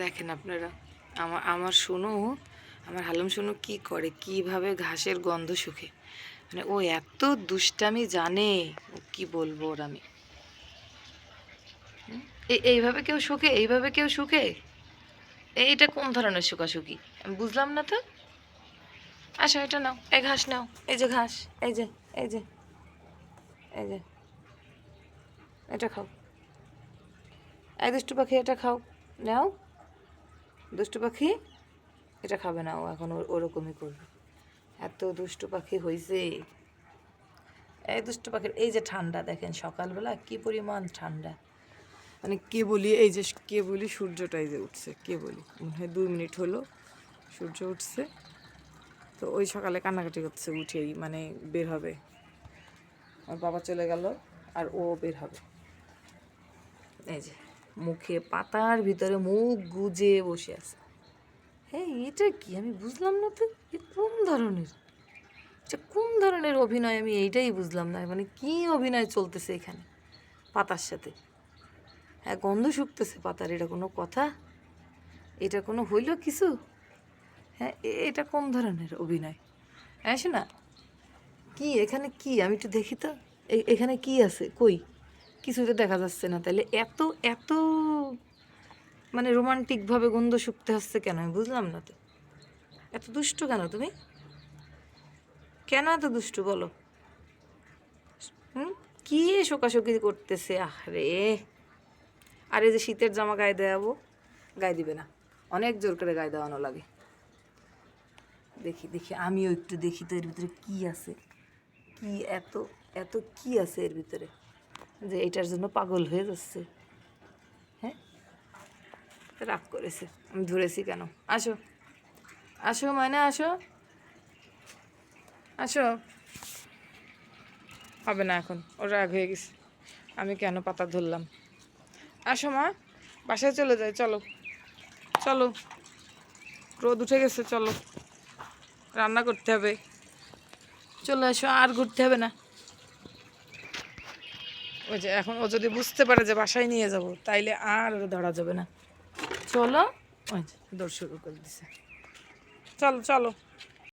দেখেন আপনারা আমার আমার শোনো আমার হালম শোনো কি করে, কীভাবে ঘাসের গন্ধ শুকে মানে ও এত দুষ্টামি জানে কি বলব ওর আমি। এই এইভাবে কেউ শুকে এইভাবে কেউ শুকে এইটা কোন ধরনের শুকাশুকি? আমি বুঝলাম না তো? আচ্ছা এটা নাও, এই ঘাস নাও, এই যে ঘাস, এই যে এই যে এই যে। এটা খাও। এই দুষ্টু পাখি এটা খাও, নাও। দুষ্টু পাখি, এটা খাবে না ও, এখন ওর- ওরকমই করবে। এত দুষ্টু পাখি হয়েছে এই দুষ্টু পাখির, এই যে ঠান্ডা দেখেন সকালবেলা, কি পরিমাণ ঠান্ডা। মানে কে বলি, এই যে কে বলি সূর্যটা এই যে উঠছে, কে বলি? মনে হয় দুই মিনিট হলো সূর্য উঠছে। তো ওই সকালে কান্নাকাটি করছে, উঠেই মানে বের হবে। আমার বাবা চলে গেল, আর ও বের হবে। এই যে। মুখে পাতার ভিতরে মুখ গুজে বসে আছে। হ্যাঁ এটা কি? আমি বুঝলাম না তো, এ কোন ধরনের? এটা কোন ধরনের অভিনয়? আমি এইটাই বুঝলাম না মানে কি অভিনয় চলতেছে এখানে পাতার সাথে? হ্যাঁ গন্ধ শুকতেছে পাতার, এটা কোনো কথা? এটা কোনো হইল কিছু? হ্যাঁ এটা কোন ধরনের অভিনয়? হ্যাঁ শোনা, কি? এখানে কি? আমি একটু দেখি তো। এখানে কি আছে? কই? কিছু তো দেখা যাচ্ছে না। তাহলে এত এত মানে রোমান্টিকভাবে গন্ধ শুকতে হচ্ছে কেন? আমি বুঝলাম না তো। এত দুষ্ট কেন তুমি? কেন এত দুষ্টু বলো? হুম? কি শোকাশোকি করতেছে? আরে আর যে শীতের জামা গায়ে দেওয়াবো গায়ে দিবে না। অনেক জোর করে গায়ে দেওয়ানো লাগে। দেখি দেখি, আমিও একটু দেখি তো এর ভিতরে কি আছে। কি এত এত কি আছে এর ভিতরে? যে এটার জন্য পাগল হয়ে যাচ্ছে। হ্যাঁ? রাগ করেছে। আমি ধরেছি কেন? আসো। আসো মানে আসো। আসো। হবে না এখন। ওর রাগ হয়ে গেছে। আমি কেন পাতা ধরলাম? আসো মা। বাসায় চলে যাই, চলো। চলো। রোদ উঠে গেছে, চলো। রান্না করতে হবে। চলে আসো, আর ঘুরতে হবে না। ওই যে এখন ও যদি বুঝতে পারে যে বাসায় নিয়ে যাব তাইলে আর ওরে ধরা যাবে না। চলো। ওই যে দৌড় শুরু করে দিছে। চলো চলো।